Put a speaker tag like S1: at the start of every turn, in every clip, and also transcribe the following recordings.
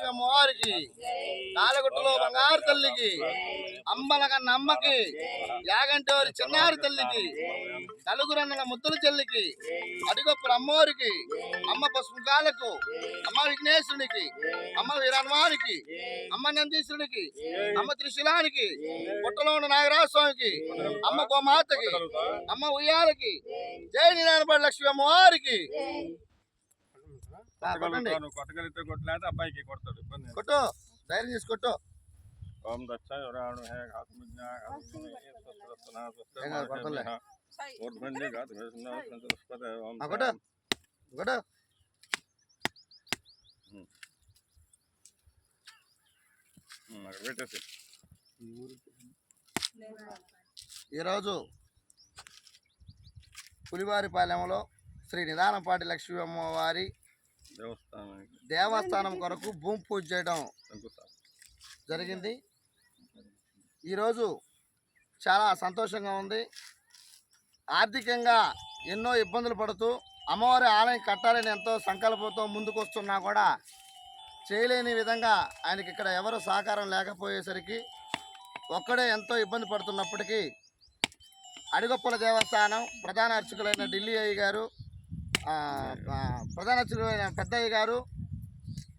S1: లక్ష్మీ అమ్మవారికి కాలగుట్టలో బంగారు తల్లికి అంబల కన్న అమ్మకి యాగంటోరి చిన్నారి తల్లికి నలుగురన్నల ముద్దుల చెల్లికి అడిగొప్పుల అమ్మవారికి అమ్మ పసుపుకాలకు అమ్మ విఘ్నేశ్వరునికి అమ్మ వీరహనుమానికి అమ్మ నందీశ్వరునికి అమ్మ త్రిశూలానికి పుట్టలో ఉన్న నాగరాజ స్వామికి అమ్మ గోమాతకి అమ్మ ఉయ్యాలకి జై నిదానపడి లక్ష్మి అమ్మవారికి
S2: కొట్టగలిగితే కొట్టలేదు అబ్బాయికి కొడతాడు ఇబ్బంది.
S1: కొట్టు ధైర్యం చేసి కొట్టు.
S2: ఓం హే పెట్టేసి.
S1: ఈరోజు పులివారిపాలెంలో శ్రీ నిదానపాటి లక్ష్మీ అమ్మవారి దేవస్థానం కొరకు భూమి పూజ చేయడం జరిగింది. ఈరోజు చాలా సంతోషంగా ఉంది. ఆర్థికంగా ఎన్నో ఇబ్బందులు పడుతూ అమ్మవారి ఆలయం కట్టాలని ఎంతో సంకల్పంతో ముందుకు వస్తున్నా కూడా చేయలేని విధంగా ఆయనకి ఇక్కడ ఎవరు సహకారం లేకపోయేసరికి ఒక్కడే ఎంతో ఇబ్బంది పడుతున్నప్పటికీ అడిగొప్పల దేవస్థానం ప్రధాన అర్చకులైన ఢిల్లీ అయ్య గారు ప్రధాన అర్చకులైన పెద్ద అయ్య గారు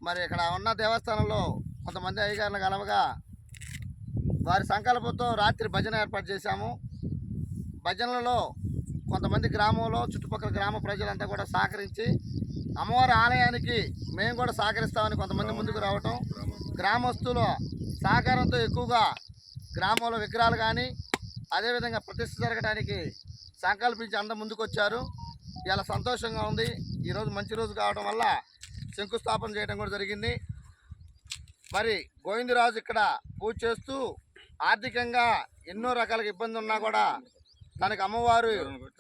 S1: మరి ఇక్కడ ఉన్న దేవస్థానంలో కొంతమంది అయ్యగారులు కలవగా వారి సంకల్పంతో రాత్రి భజన ఏర్పాటు చేశాము. భజనలలో కొంతమంది గ్రామంలో చుట్టుపక్కల గ్రామ ప్రజలంతా కూడా సహకరించి అమ్మవారి ఆలయానికి మేము కూడా సహకరిస్తామని కొంతమంది ముందుకు రావటం గ్రామస్తుల సహకారంతో ఎక్కువగా గ్రామంలో విగ్రహాలు కానీ అదేవిధంగా ప్రతిష్ఠ జరగడానికి సంకల్పించి అందరూ ముందుకు వచ్చారు ఇలా సంతోషంగా ఉంది. ఈరోజు మంచి రోజు కావడం వల్ల శంకుస్థాపన చేయడం కూడా జరిగింది. మరి గోవిందరాజు ఇక్కడ పూజ చేస్తూ ఆర్థికంగా ఎన్నో రకాల ఇబ్బంది ఉన్నా కూడా తనకి అమ్మవారు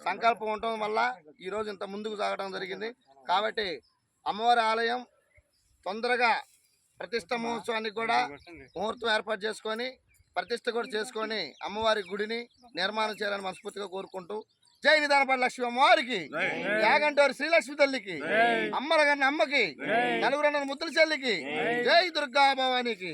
S1: సంకల్పం ఉండటం వల్ల ఈరోజు ఇంత ముందుకు సాగడం జరిగింది. కాబట్టి అమ్మవారి ఆలయం తొందరగా ప్రతిష్ట మహోత్సవానికి కూడా ముహూర్తం ఏర్పాటు చేసుకొని ప్రతిష్ట కూడా చేసుకొని అమ్మవారి గుడిని నిర్మాణం చేయాలని మనస్ఫూర్తిగా కోరుకుంటూ జై నిదానపడి లక్ష్మి అమ్మవారికి యాగంటోరి శ్రీలక్ష్మి తల్లికి అమ్మల కన్నా అమ్మకి నలుగురు ముద్దుల చెల్లికి జై. దుర్గా భవానికి